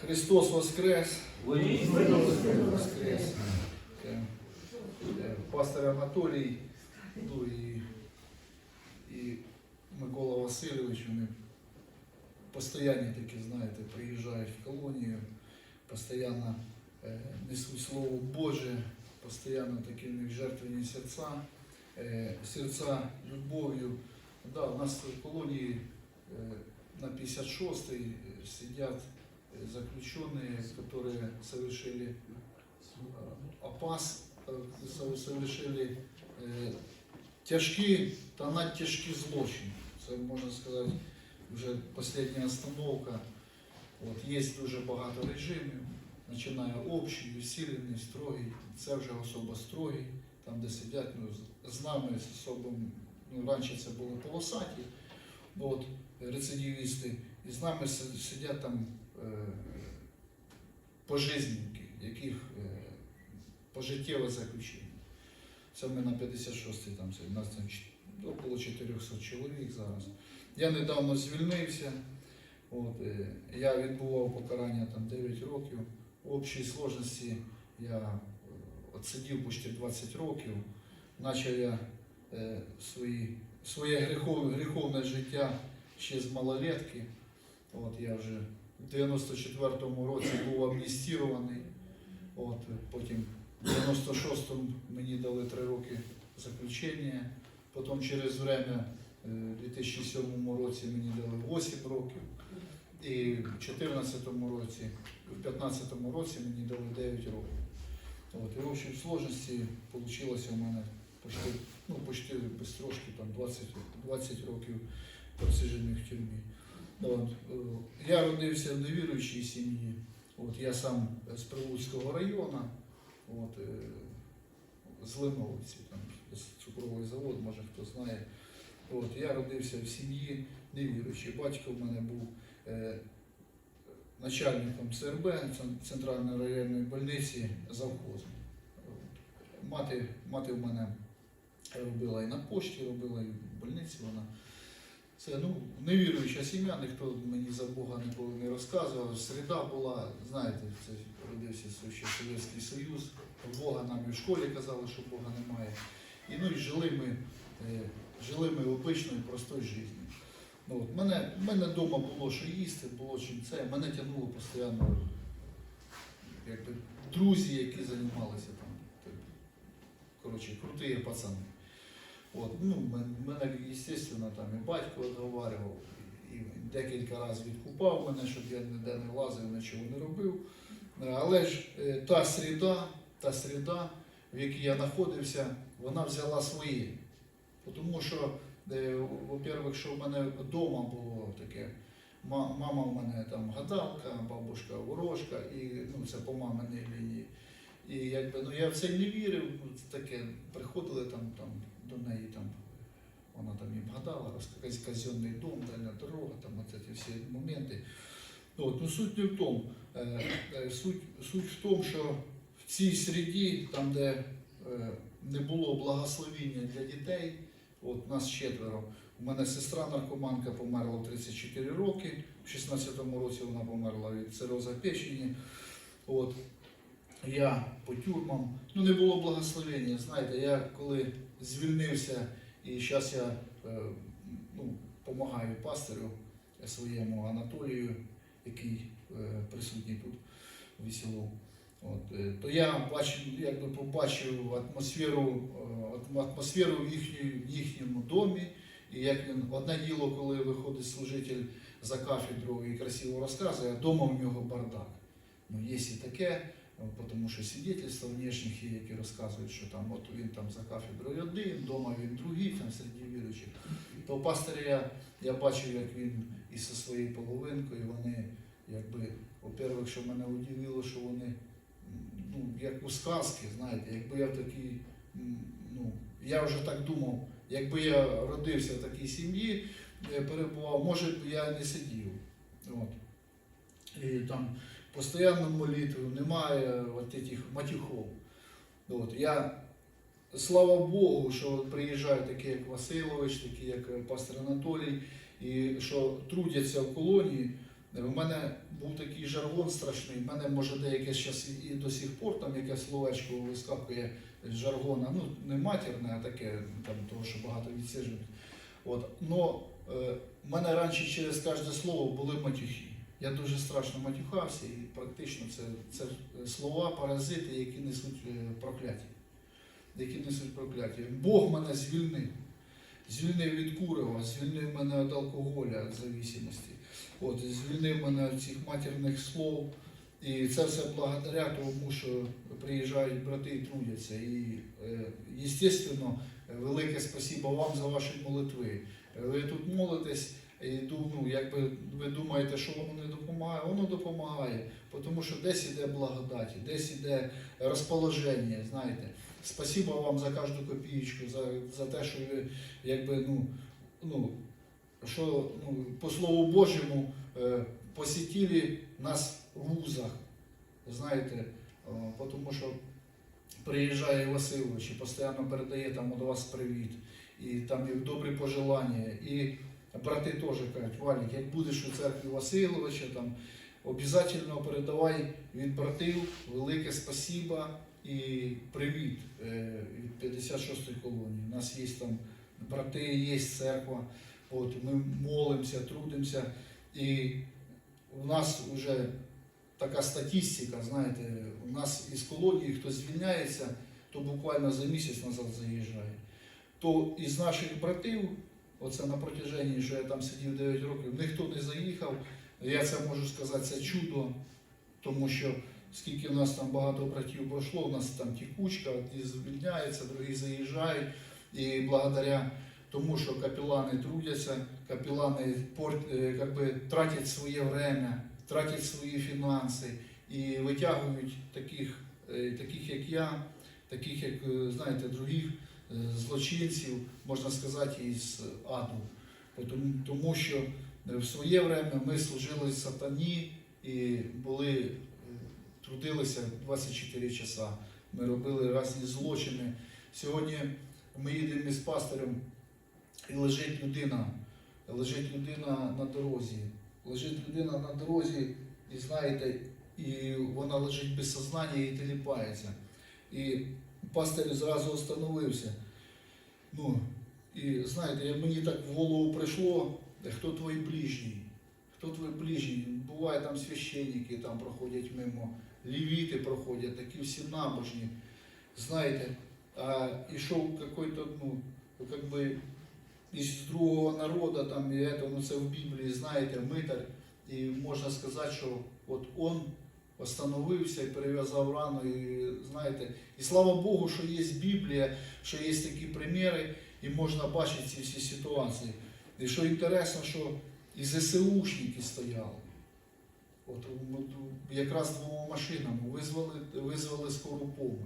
Христос Воскрес! Воскрес! Пастор Анатолій ну, і, і Микола Васильович, вони постійно такі, знаєте, приїжджають в колонію, постійно е, несуть Слово Боже, постійно такі в них жертвені серця, е, серця любов'ю. Да, у нас в колонії е, на 56-й сидят э, заключенные, которые совершили э, опас, э, со- совершили е, тяжкі та надтяжкі злочини. Це можна сказати вже остання остановка. От, є дуже багато режимів, починає общий, усилений, строгий, це вже особо строгий, там де сидять, ну, з- з нами з особим, ну, раніше це були полосаті, от, рецидивісти, і з нами си- сидять там е, пожизненники, яких е, пожиттєве заключення. Це ми на 56-й, там це, нас там ч- около 400 чоловік зараз. Я недавно звільнився. От, е, я відбував покарання там 9 років. В общій сложності я отсидів почти 20 років. Почав я е, свої, своє гріховне, гріховне життя ще з малолетки. От я вже в 94-му році був амністірований. От, потім в 96-му мені дали 3 роки заключення. Потім через время, е, в 2007 році мені дали 8 років. І в 2014 році, в 2015 році мені дали 9 років. От, і в общій сложності вийшло у мене почти, ну, почти без трошки там 20, 20 років просиджених в тюрмі. От, е, я родився в невіруючій сім'ї. От, я сам з Прилуцького району, от, е, з Линовиці, там цукровий завод, може хто знає. От, я родився в сім'ї невіруючій. Батько в мене був е, начальником ЦРБ, Центральної районної больниці завхозом. Мати, мати в мене робила і на пошті, робила і в больниці вона. Це ну, невіруюча сім'я, ніхто мені за Бога ніколи не розказував. Середа була, знаєте, це родився ще Совєтський Союз. Бога нам і в школі казали, що Бога немає. І ну і жили ми, е, жили ми обичною простою життю. Ну, от, мене, мене вдома було що їсти, було чим це. Мене тягнуло постійно якби, друзі, які займалися там. Коротше, круті пацани. От, ну, мене, звісно, там і батько відговарював, і декілька разів відкупав мене, щоб я ніде не лазив, нічого не робив. Але ж е, та среда, та среда, в якій я знаходився, вона взяла своє. Тому що, во-первых, що в мене вдома було таке, мама в мене там гадалка, бабушка ворожка, і ну, це по маминій лінії. І якби ну я в це не вірив, ну, таке, приходили там, там до неї там. Вона там їм гадала, якийсь казенний дом, дальня дорога, там ці всі моменти. От, ну суть не в тому. Е, е, суть, суть в тому, що в цій середі, там, де е, не було благословіння для дітей, от нас четверо. У мене сестра наркоманка померла в 34 роки, в 16-му році вона померла від цироза печені. От. Я по тюрмам. Ну не було благословення. Знаєте, я коли звільнився і зараз я е, ну, допомагаю пастирю своєму Анатолію, який е, присутній тут в веселу. От, е, то я бачив, якби побачив атмосферу, атмосферу в, їхній, в їхньому домі. І як він одне діло, коли виходить служитель за кафедру і красиво розказує, а вдома в нього бардак. Ну, є і таке, тому що свідетельства внешніх є, які розказують, що там от він там за кафедрою один, вдома він другий, там серед віруючих. То пастиря я, бачив, як він і зі своєю половинкою, вони якби, во-первых, що мене удивило, що вони ну, як у сказки, знаєте, якби я в такій, ну, я вже так думав, якби я родився в такій сім'ї, перебував, може б я не сидів. От. І там постійно молитву, немає от цих матюхов. От. Я, слава Богу, що приїжджають такі, як Васильович, такі, як е, пастор Анатолій, і що трудяться в колонії, У мене був такий жаргон страшний, в мене може деяке зараз і до сих пор там якесь словечко вискакує жаргона, ну не матерне, а таке, там, того, що багато відсіжують. От. Но е, в мене раніше через кожне слово були матюхи. Я дуже страшно матюхався і практично це, це слова, паразити, які несуть е, прокляття. Які несуть прокляття. Бог мене звільнив. Звільнив від курева, звільнив мене від алкоголя зависимості. От, звільнив мене від цих матерних слов. І це все благодаря тому, що приїжджають брати і трудяться. І, е, велике спасибо вам за ваші молитви. Ви тут молитесь, і ну, якби ви думаєте, що воно не допомагає, воно допомагає, тому що десь іде благодаті, десь іде розположення, знаєте. Спасибо вам за кожну копієчку, за, за те, що ви якби, ну, ну, що ну, по Слову Божому е, посітили нас в вузах, знаєте, тому що приїжджає Васильович і постійно передає там до вас привіт, і там і добрі пожелання. І брати теж кажуть, Валік, як будеш у церкві Васильовича, там обов'язково передавай від братів велике спасіба і привіт е, від 56-ї колонії. У нас є там брати, є церква, от, ми молимося, трудимося. І у нас вже така статистика, знаєте, у нас із колонії хто звільняється, то буквально за місяць назад заїжджає. То із наших братів, оце на протяженні, що я там сидів 9 років, ніхто не заїхав. Я це можу сказати, це чудо, тому що скільки в нас там багато братів пройшло, у нас там тікучка, одні звільняються, другі заїжджають. І благодаря тому, що капелани трудяться, капелани пор- е, тратять своє время, тратять свої фінанси і витягують таких, е, таких як я, таких як е, знаєте, других злочинців, можна сказати, із аду. Тому, тому що е, в своє время ми служили сатані і були, е, трудилися 24 часа. Ми робили різні злочини. Сьогодні ми їдемо із пастирем, і лежить людина, лежить людина на дорозі. Лежить людина на дорозі, і знаєте, і вона лежить без сознання і теліпається. І пастир зразу остановився. Ну, і знаєте, мені так в голову прийшло, хто твій ближній? Хто твій ближній? Буває там священники там проходять мимо, лівіти проходять, такі всі набожні. Знаєте, а ішов какой-то, ну, как бы із другого народу, там, і ну, це в Біблії, знаєте, митар, і можна сказати, що от он остановився і перев'язав рану, і знаєте, і слава Богу, що є Біблія, що є такі приміри, і можна бачити ці всі ситуації. І що інтересно, що і ЗСУшники стояли. От якраз двома машинами визвали, визвали скору допомогу.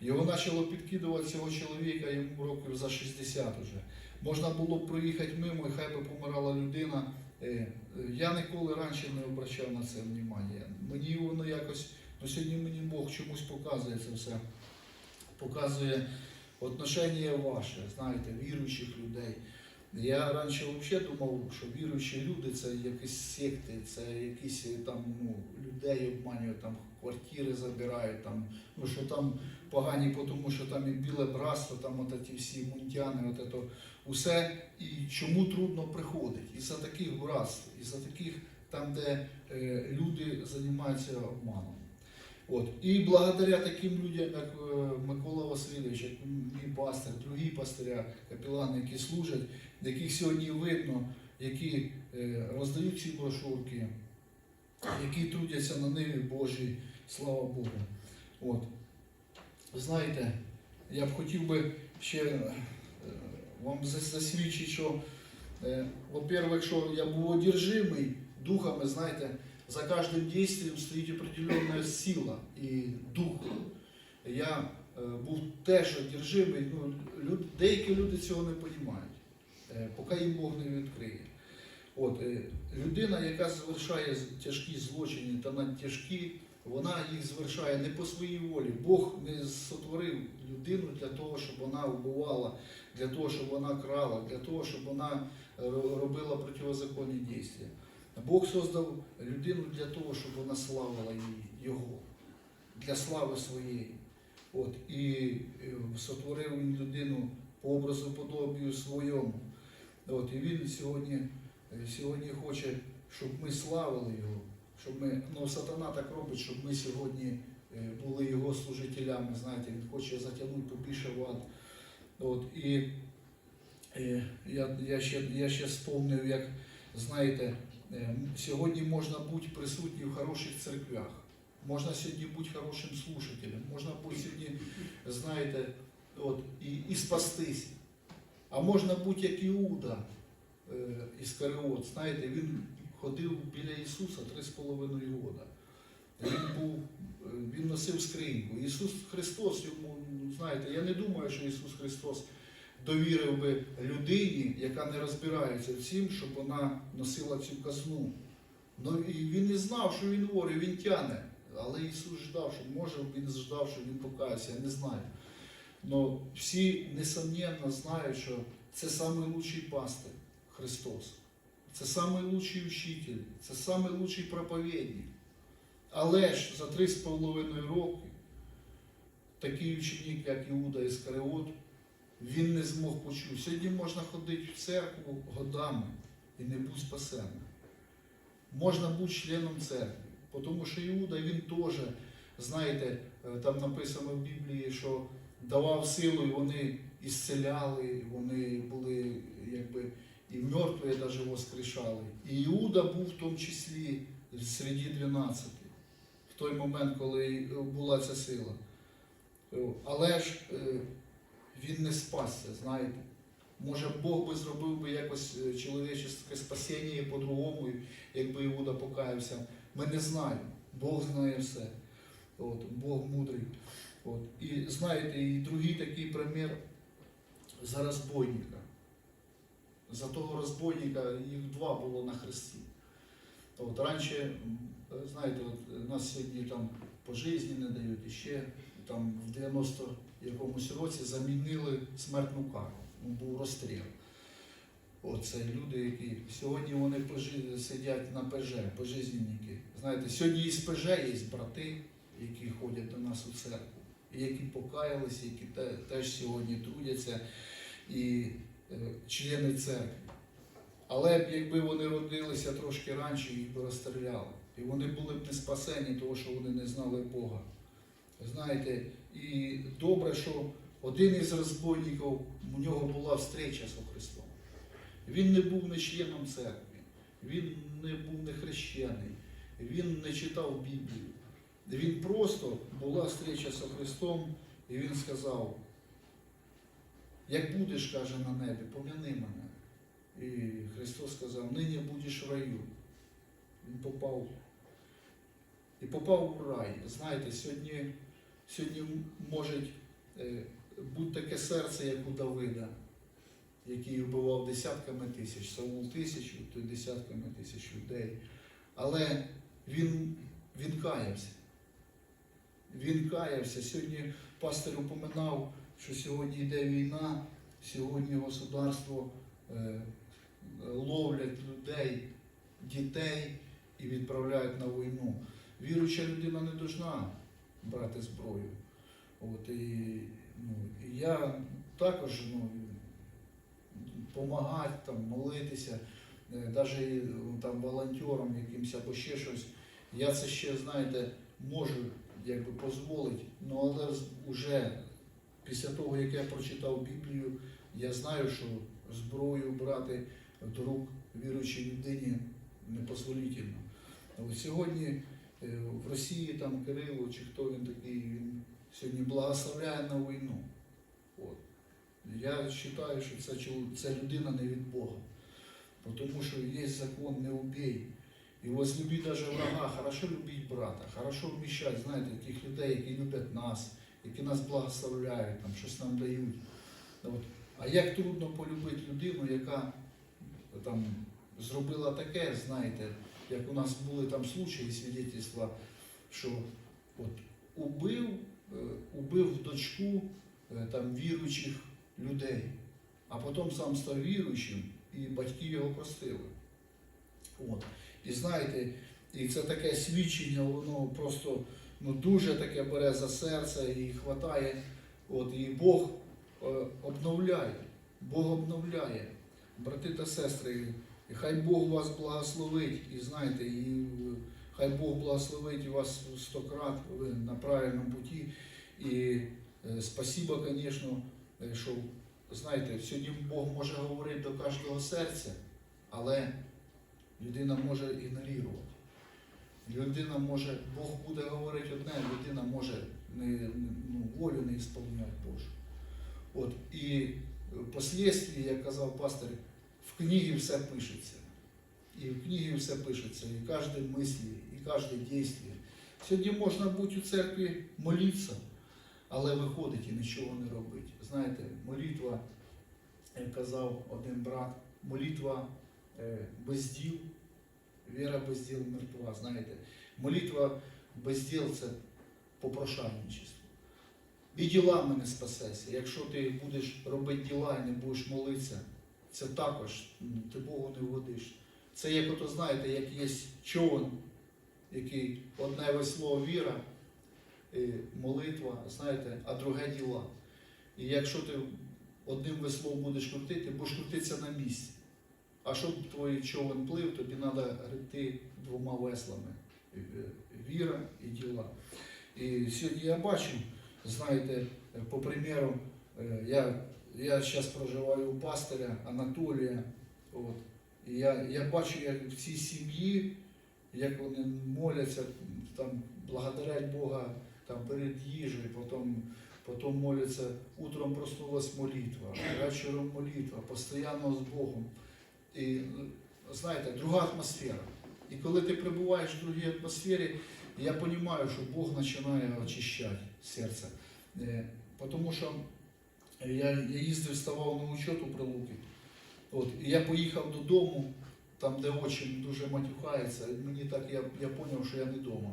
Його почало підкидувати цього чоловіка йому років за 60 вже. Можна було б проїхати мимо, і хай би помирала людина. Е, е, Я ніколи раніше не обращав на це увагу. Мені воно якось, ну сьогодні мені Бог чомусь показує це все. Показує отношення ваше, знаєте, віруючих людей. Я раніше взагалі думав, що віруючі люди це якісь секти, це якісь е, там ну, людей обманюють, там квартири забирають, там, ну що там погані, тому що там і біле братство, там от ті всі мунтяни, от это, усе. І чому трудно приходить? Із-за таких братств, із-за таких там, де е, люди займаються обманом. От. І благодаря таким людям, як е, Микола Васильович, як мій пастир, другі пастиря, капелани, які служать, яких сьогодні видно, які е, роздають ці брошурки, які трудяться на ниві Божій, слава Богу. От. Знаєте, я б хотів би ще е, вам зас- засвідчити, що, е, во-первых, що я був одержимий духами, знаєте, за кожним дійством стоїть определенна сила і дух. Я е, був теж одержимий, ну, люд, деякі люди цього не розуміють, е, поки їм Бог не відкриє. От, е, людина, яка звершає тяжкі злочини та надтяжкі, вона їх звершає не по своїй волі. Бог не сотворив людину для того, щоб вона вбивала, для того, щоб вона крала, для того, щоб вона е, робила протизаконні дії. Бог создав людину для того, щоб вона славила її- Його, для слави своєї. От, і е, сотворив він людину по образу подобію своєму. От, і він сьогодні, е, сьогодні хоче, щоб ми славили його, щоб ми, ну сатана так робить, щоб ми сьогодні е, були його служителями, знаєте, він хоче затягнути побільше в ад. От, і е, я, я, ще, я ще спомнив, як, знаєте, е, сьогодні можна бути присутнім в хороших церквях. Можна сьогодні бути хорошим слушателем, можна бути сьогодні, знаєте, от, і, і спастись. А можна бути як Іуда е, Іскаріот. Знаєте, він ходив біля Ісуса три з половиною года. Він був, е, він носив скриньку. Ісус Христос йому, ну, знаєте, я не думаю, що Ісус Христос довірив би людині, яка не розбирається в щоб вона носила цю казну. Ну він не знав, що він ворі, він тяне. Але Ісус ждав, що може він ждав, що він покається, я не знаю. Но всі, несомненно, знають, що це найкращий пастир Христос. Це найкращий учитель, це найкращий проповідник. Але ж за три з половиною роки такий ученик, як Іуда Іскариот, він не змог почути. Сьогодні можна ходити в церкву годами і не бути спасенним. Можна бути членом церкви. Тому що Іуда він теж, знаєте, е, там написано в Біблії, що давав силу, і вони ісцеляли, вони були якби і мертві навіть воскрешали. І Іуда був в тому числі серед 12 в той момент, коли була ця сила. Е, Але ж е, він не спасся, знаєте. Може, Бог би зробив би якось е, чоловіче спасіння по-другому, якби Іуда покаявся. Ми не знаємо. Бог знає все. От, Бог мудрий. От. І знаєте, і другий такий примір за розбойника. За того розбойника їх два було на хресті. От раніше, знаєте, от нас сьогодні там по житті не дають, і ще там в 90 якомусь році замінили смертну кару. Ну, був розстріл. Оце люди, які сьогодні вони пожи- сидять на ПЖ, пожизненники. Знаєте, сьогодні із ПЖ є брати, які ходять до нас у церкву, які покаялися, які те- теж сьогодні трудяться, і е, члени церкви. Але якби вони родилися трошки раніше, їх би розстріляли. І вони були б не спасені, тому що вони не знали Бога. Знаєте, і добре, що один із розбойників, у нього була встреча з Христом. Він не був не членом церкви, він не був не хрещений, він не читав Біблію. Він просто була встреча з Христом, і він сказав, як будеш, каже на небі, пом'яни мене. І Христос сказав, нині будеш в раю. Він попав і попав у рай. Знаєте, сьогодні, сьогодні може е, бути таке серце, як у Давида, який вбивав десятками тисяч, Саул тисячу, то десятками тисяч людей. Але він, він каявся. Він каявся. Сьогодні пастор упоминав, що сьогодні йде війна, сьогодні государство е, ловлять людей, дітей і відправляють на війну. Віруюча людина не повинна брати зброю. От, і, ну, і я також ну, допомагати, там, молитися, навіть там, волонтерам якимось або ще щось. Я це ще, знаєте, можу якби дозволити, ну, але вже після того, як я прочитав Біблію, я знаю, що зброю брати до рук віруючій людині непозволительно. От сьогодні е, в Росії там Кирило чи хто він такий, він сьогодні благословляє на війну. От. Я вважаю, що це, це людина не від Бога. Тому що є закон не убій. І возлюби даже врага, хорошо любіть брата, хорошо вміщати, знаєте, тих людей, які люблять нас, які нас благословляють, там, щось нам дають. От. А як трудно полюбити людину, яка там зробила таке, знаєте, як у нас були там случаї, свідетельства, що от убив, е, убив дочку е, там віруючих людей, а потім сам став віруючим, і батьки його простили. От. І знаєте, і це таке свідчення, воно просто ну, дуже таке бере за серце і хватає. От, і Бог е, обновляє, Бог обновляє. Брати та сестри, і хай Бог вас благословить, і знаєте, і е, хай Бог благословить вас сто крат, на правильному путі. І е, спасибо, звісно, що знаєте, сьогодні Бог може говорити до кожного серця, але людина може ігнорувати. Людина може, Бог буде говорити одне, людина може не, ну, волю не ісполняти Божу. От, і впоследствии, як казав пастор, в книгі все пишеться. І в книгі все пишеться, і кожне мислі, і кожне дійство. Сьогодні можна бути у церкві молитися, але виходить і нічого не робити. Знаєте, молитва, як казав один брат, молитва е, без діл, віра без діл мертва. Знаєте, молитва без діл це попрошайничество. І ділами не спасешся. Якщо ти будеш робити діла і не будеш молитися, це також ти Богу не вгодиш. Це як ото знаєте, як є човен, який одне весло віра, і молитва, знаєте, а друге діла. І якщо ти одним веслом будеш крутити, будеш крутитися на місці. А щоб твій човен плив, тобі треба гребти двома веслами. Е, Віра і діла. І сьогодні я бачу, знаєте, е, по примеру, е, я, я зараз проживаю у пастиря Анатолія. От, і я, я бачу, як в цій сім'ї, як вони моляться, там, благодарять Бога там, перед їжею, потім, потім моляться, утром проснулась молитва, вечором молитва, постійно з Богом. І знаєте, друга атмосфера. І коли ти перебуваєш в другій атмосфері, я розумію, що Бог починає очищати серце. Е, Тому що я, їздив, ставав на учет у Прилуки. От, і я поїхав додому, там, де отчим дуже матюхається, і мені так я, я зрозумів, що я не вдома.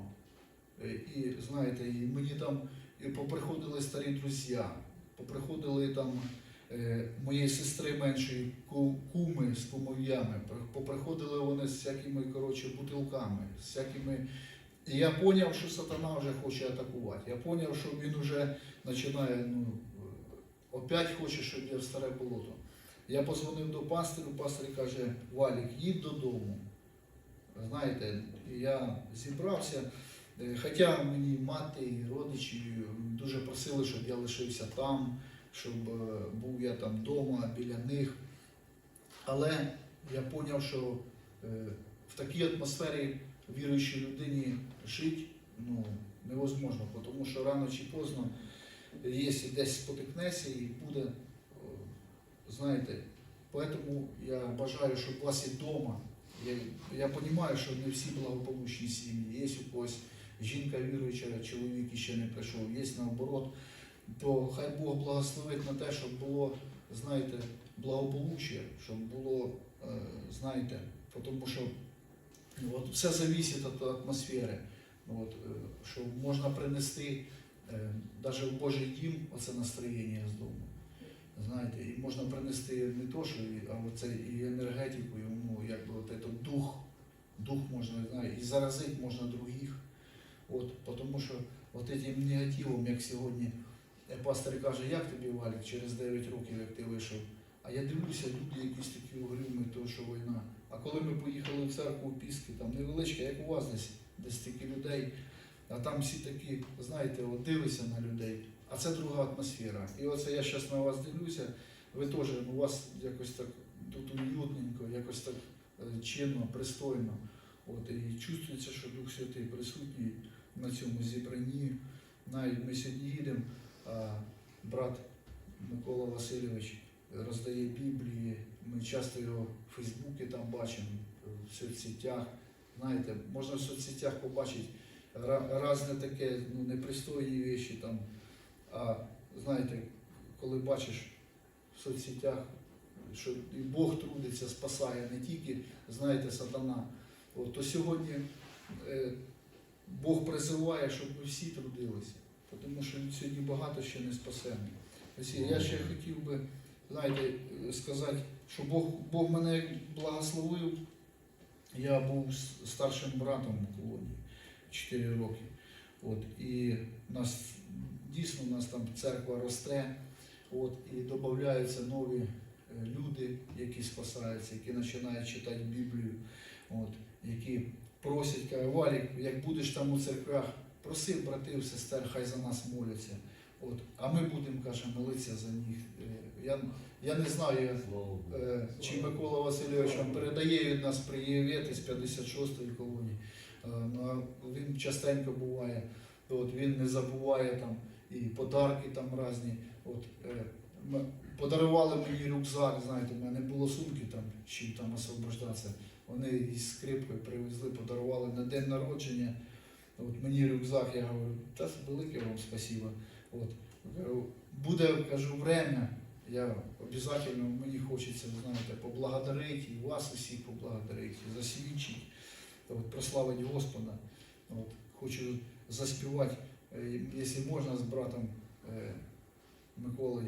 Е, І знаєте, і мені там і поприходили старі друзі, поприходили там моєї сестри меншої ку- куми з кумов'ями, поприходили вони з всякими коротше, бутилками, з всякими. І я зрозумів, що сатана вже хоче атакувати. Я зрозумів, що він вже починає, ну, опять хоче, щоб я в старе болото. Я позвонив до пастирю, пастир каже, Валік, їдь додому. Знаєте, я зібрався. Е, Хоча мені мати і родичі дуже просили, щоб я лишився там, щоб е, був я там вдома, біля них. Але я зрозумів, що е, в такій атмосфері віруючій людині жити ну, невозможно, тому що рано чи поздно, якщо десь спотикнеться і буде, е, знаєте, поэтому я бажаю, щоб у вас і вдома. Я, я розумію, що не всі благополучні сім'ї, є у когось жінка віруюча, чоловік ще не прийшов, є наоборот, то хай Бог благословить на те, щоб було, знаєте, благополуччя, щоб було, е, знаєте, тому що ну, от все залежить від атмосфери. Ну, От, е, що можна принести навіть в Божий дім оце настроєння з дому. Знаєте, і можна принести не то, що а оце і енергетику, і, ну, якби от этот дух, дух можна, знає, і заразити можна других. От, тому що от этим негативом, як сьогодні е, пастор каже, як тобі Валік, через 9 років, як ти вийшов. А я дивлюся, люди якісь такі угрюмі, то що війна. А коли ми поїхали в церкву у Піски, там невеличка, як у вас десь, десь стільки людей, а там всі такі, знаєте, от дивися на людей. А це друга атмосфера. І оце я зараз на вас дивлюся, ви теж, ну, у вас якось так тут уютненько, якось так е, чинно, пристойно. От, і чувствується, що Дух Святий присутній на цьому зібранні. Навіть ми сьогодні їдемо, брат Микола Васильович роздає Біблії. Ми часто його в Фейсбуці там бачимо, в соцсетях. Знаєте, можна в соцсетях побачити ра- різне таке, ну, непристойні речі там. А знаєте, коли бачиш в соцсетях, що і Бог трудиться, спасає не тільки, знаєте, сатана. От, то сьогодні е, Бог призиває, щоб ми всі трудилися, тому що сьогодні багато ще не спасено. Я ще хотів би, знаєте, сказати, що Бог, Бог мене благословив Я був старшим братом у колонії 4 роки. От, і нас дійсно у нас там церква росте, от, і додаються нові е, люди, які спасаються, які починають читати Біблію, от, які просять, каже, Валік, як будеш там у церквях, проси братів, сестер, хай за нас моляться. От, а ми будемо, каже, молитися за них. Е, Я, я не знаю, я Е, чи Микола Васильович вам передає від нас привіт із 56-ї колонії. Е, ну, Він частенько буває, от, він не забуває там і подарки там різні. От, е, м- подарували мені рюкзак, знаєте, в мене було сумки там, чим там освобождатися. Вони із скрипкою привезли, подарували на день народження. От мені рюкзак, я говорю, та велике вам спасибо. От, буде, кажу, время, я обов'язково мені хочеться, знаєте, поблагодарити і вас усіх поблагодарити, засвідчити, от, прославити Господа. От, хочу заспівати, е, якщо можна, з братом е, Миколою,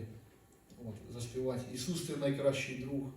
от, заспівати. Ісус, ти найкращий друг,